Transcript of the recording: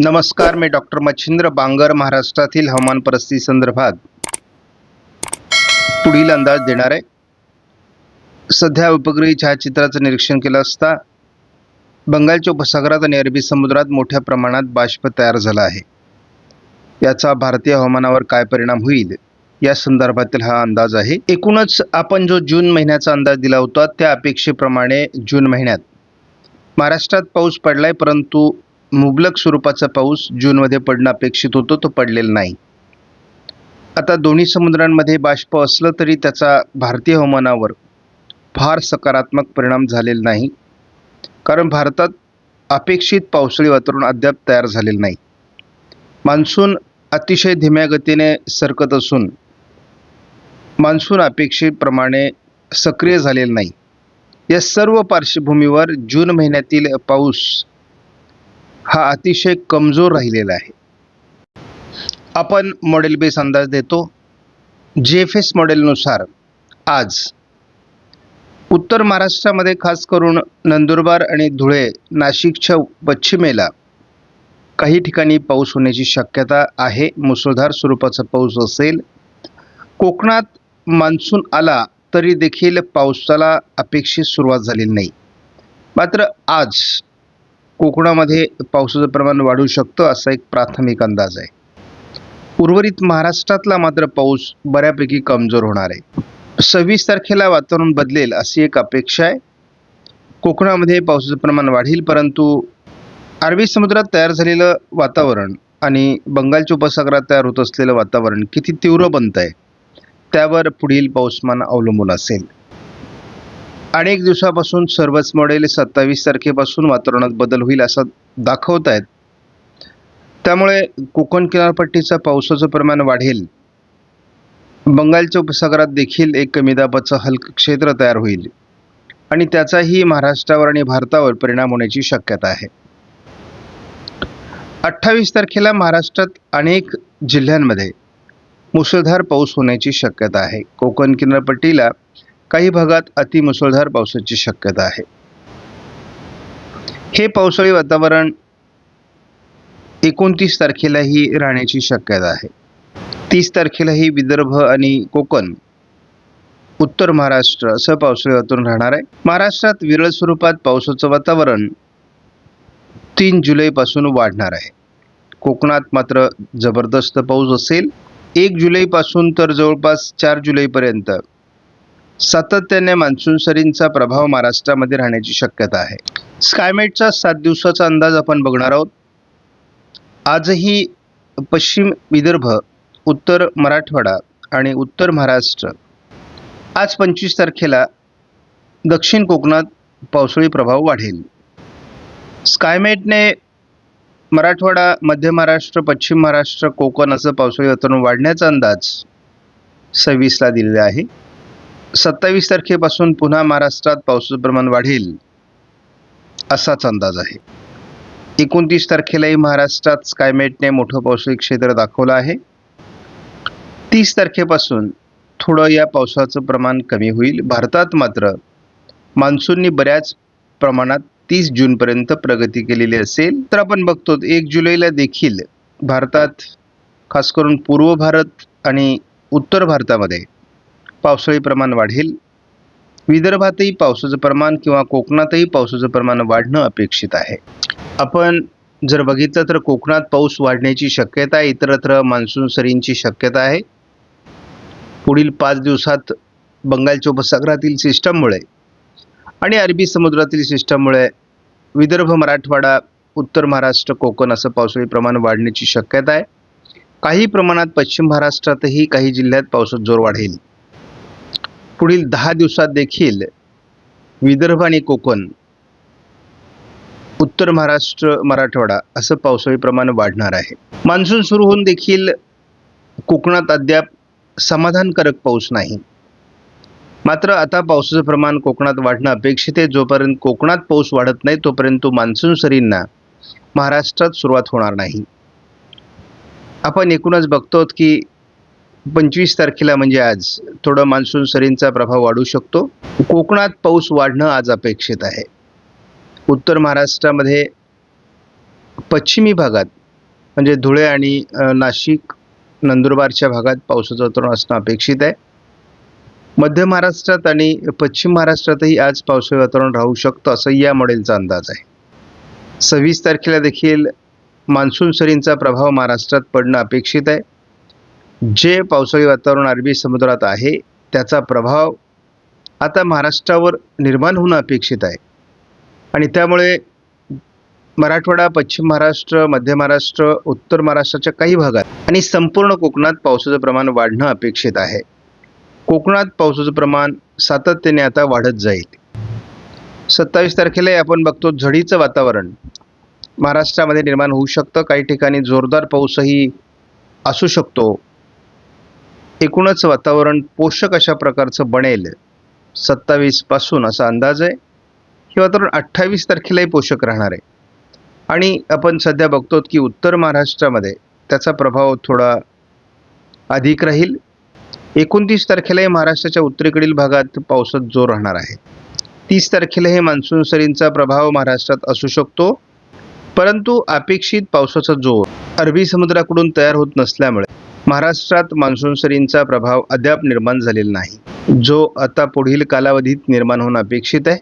नमस्कार मी डॉक्टर मच्छिंद्र बांगर महाराष्ट्रातील हवामान परिस्थिती संदर्भात पुढील अंदाज देणार आहे. सध्या उपग्रही छायाचित्राचं निरीक्षण केलं असता बंगालच्या उपसागरात आणि अरबी समुद्रात मोठ्या प्रमाणात बाष्प तयार झाला आहे. याचा भारतीय हवामानावर काय परिणाम होईल या संदर्भातील हा अंदाज आहे. एकूणच आपण जो जून महिन्याचा अंदाज दिला होता त्या अपेक्षेप्रमाणे जून महिन्यात महाराष्ट्रात पाऊस पडलाय परंतु मुबलक स्वरूपाचा पाऊस जूनमध्ये पडणं अपेक्षित होतो तो पडलेला नाही. आता दोन्ही समुद्रांमध्ये बाष्प असलं तरी त्याचा भारतीय हवामानावर फार सकारात्मक परिणाम झालेला नाही. कारण भारतात अपेक्षित पावसाळी वातावरण अद्याप तयार झालेलं नाही. मान्सून अतिशय धीम्या गतीने सरकत असून मान्सून अपेक्षेप्रमाणे सक्रिय झालेलं नाही. या सर्व पार्श्वभूमीवर जून महिन्यातील पाऊस हा अतिशय कमजोर राहिलेला आहे. आपण मॉडेल बेस अंदाज देतो. जे एफ एस मॉडेलनुसार आज उत्तर महाराष्ट्रामध्ये खास करून नंदुरबार आणि धुळे नाशिकच्या पश्चिमेला काही ठिकाणी पाऊस होण्याची शक्यता आहे. मुसळधार स्वरूपाचा पाऊस असेल. कोकणात मान्सून आला तरी देखील पावसाला अपेक्षित सुरुवात झालेली नाही. मात्र आज कोकणामध्ये पावसाचं प्रमाण वाढू शकतं असा एक प्राथमिक अंदाज आहे. उर्वरित महाराष्ट्रातला मात्र पाऊस बऱ्यापैकी कमजोर होणार आहे. सव्वीस तारखेला वातावरण बदलेल अशी एक अपेक्षा आहे. कोकणामध्ये पावसाचं प्रमाण वाढेल परंतु अरबी समुद्रात तयार झालेलं वातावरण आणि बंगालच्या उपसागरात तयार होत असलेलं वातावरण किती तीव्र बनत आहे त्यावर पुढील पाऊसमान अवलंबून असेल. अनेक दिवसापासून सर्वच मॉडेल सत्तावीस तारखेपासून वातावरणात बदल होईल असं दाखवत आहेत. त्यामुळे कोकण किनारपट्टीचा पावसाचं प्रमाण वाढेल. बंगालच्या उपसागरात देखील एक कमी दाबाचं हलकं क्षेत्र तयार होईल. आणि त्याचाही महाराष्ट्रावर आणि भारतावर परिणाम होण्याची शक्यता आहे. अठ्ठावीस तारखेला महाराष्ट्रात अनेक जिल्ह्यांमध्ये मुसळधार पाऊस होण्याची शक्यता आहे. कोकण किनारपट्टीला काही भागात अतिमुसळधार पावसाची शक्यता आहे. हे पावसाळी वातावरण एकोणतीस तारखेलाही राहण्याची शक्यता आहे. तीस तारखेलाही विदर्भ आणि कोकण उत्तर महाराष्ट्र असं पावसाळी वातावरण राहणार आहे. महाराष्ट्रात विरळ स्वरूपात पावसाचं वातावरण तीन जुलैपासून वाढणार आहे. कोकणात मात्र जबरदस्त पाऊस असेल. एक जुलैपासून तर जवळपास चार जुलैपर्यंत सातत्याने मान्सून सरींचा प्रभाव महाराष्ट्रामध्ये राहण्याची शक्यता आहे. स्कायमेटचा सात दिवसाचा अंदाज आपण बघणार आहोत. आजही पश्चिम विदर्भ उत्तर मराठवाडा आणि उत्तर महाराष्ट्र आज पंचवीस तारखेला दक्षिण कोकणात पावसाळी प्रभाव वाढेल. स्कायमेटने मराठवाडा मध्य महाराष्ट्र पश्चिम महाराष्ट्र कोकण असं पावसाळी वातावरण वाढण्याचा अंदाज सव्वीसला दिलेला आहे. सत्तावीस तारखेपासून पुन्हा महाराष्ट्रात पावसाचं प्रमाण वाढेल असाच अंदाज आहे. एकोणतीस तारखेलाही महाराष्ट्रात स्कायमेटने मोठं पावसाळी क्षेत्र दाखवलं आहे. तीस तारखेपासून थोडं या पावसाचं प्रमाण कमी होईल. भारतात मात्र मान्सूननी बऱ्याच प्रमाणात तीस जूनपर्यंत प्रगती केलेली असेल. तर आपण बघतो एक जुलैला देखील भारतात खास करून पूर्व भारत आणि उत्तर भारतामध्ये पावसाळी प्रमाण वाढेल. विदर्भातही पावसाचं प्रमाण किंवा कोकणातही पावसाचं प्रमाण वाढणं अपेक्षित आहे. आपण जर बघितलं तर कोकणात पाऊस वाढण्याची शक्यता आहे इतरत्र मान्सून सरींची शक्यता आहे. पुढील पाच दिवसात बंगालच्या उपसागरातील सिस्टममुळे आणि अरबी समुद्रातील सिस्टममुळे विदर्भ मराठवाडा उत्तर महाराष्ट्र कोकण असं पावसाळी प्रमाण वाढण्याची शक्यता आहे. काही प्रमाणात पश्चिम महाराष्ट्रातही काही जिल्ह्यात पावसात जोर वाढेल. पुढील दहा दिवसात देखील विदर्भ आणि कोकण उत्तर महाराष्ट्र मराठवाडा असं पावसाळी प्रमाण वाढणार आहे. मान्सून सुरू होऊन देखील कोकणात अद्याप समाधानकारक पाऊस नाही. मात्र आता पावसाचं प्रमाण कोकणात वाढणं अपेक्षित आहे. जोपर्यंत कोकणात पाऊस वाढत नाही तोपर्यंत मान्सून सरींना महाराष्ट्रात सुरुवात होणार नाही. आपण एकूणच बघतो की पंचवीस तारखेला म्हणजे आज थोडं मान्सून सरींचा प्रभाव वाढू शकतो. कोकणात पाऊस वाढणं आज अपेक्षित आहे. उत्तर महाराष्ट्रामध्ये पश्चिमी भागात म्हणजे धुळे आणि नाशिक नंदुरबारच्या भागात पावसाचं वातावरण असणं अपेक्षित आहे. मध्य महाराष्ट्रात आणि पश्चिम महाराष्ट्रातही आज पावसाळी वातावरण राहू शकतं असं या मॉडेलचा अंदाज आहे. सव्वीस तारखेला देखील मान्सून सरींचा प्रभाव महाराष्ट्रात पडणं अपेक्षित आहे. जे पावसाळी वातावरण अरबी समुद्रात आहे त्याचा प्रभाव आता महाराष्ट्रावर निर्माण होणं अपेक्षित आहे. आणि त्यामुळे मराठवाडा पश्चिम महाराष्ट्र मध्य महाराष्ट्र उत्तर महाराष्ट्राच्या काही भागात आणि संपूर्ण कोकणात पावसाचं प्रमाण वाढणं अपेक्षित आहे. कोकणात पावसाचं प्रमाण सातत्याने आता वाढत जाईल. सत्तावीस तारखेला आपण बघतो झडीचं वातावरण. महाराष्ट्रामध्ये निर्माण होऊ शकतं. काही ठिकाणी जोरदार पाऊसही असू शकतो. एकूणच वातावरण पोषक अशा प्रकारचं बनेल. सत्तावीसपासून असा अंदाज आहे. हे वातावरण अठ्ठावीस तारखेलाही पोषक राहणार आहे. आणि आपण सध्या बघतो की उत्तर महाराष्ट्रामध्ये त्याचा प्रभाव थोडा अधिक राहील. एकोणतीस तारखेलाही महाराष्ट्राच्या उत्तरेकडील भागात पावसात जोर राहणार आहे. तीस तारखेला हे मान्सून सरींचा प्रभाव महाराष्ट्रात असू शकतो. परंतु अपेक्षित पावसाचा जोर अरबी समुद्राकडून तयार होत नसल्यामुळे महाराष्ट्रात मान्सून सरींचा प्रभाव अद्याप निर्माण झालेला नाही. जो आता पुढील कालावधीत निर्माण होणं अपेक्षित आहे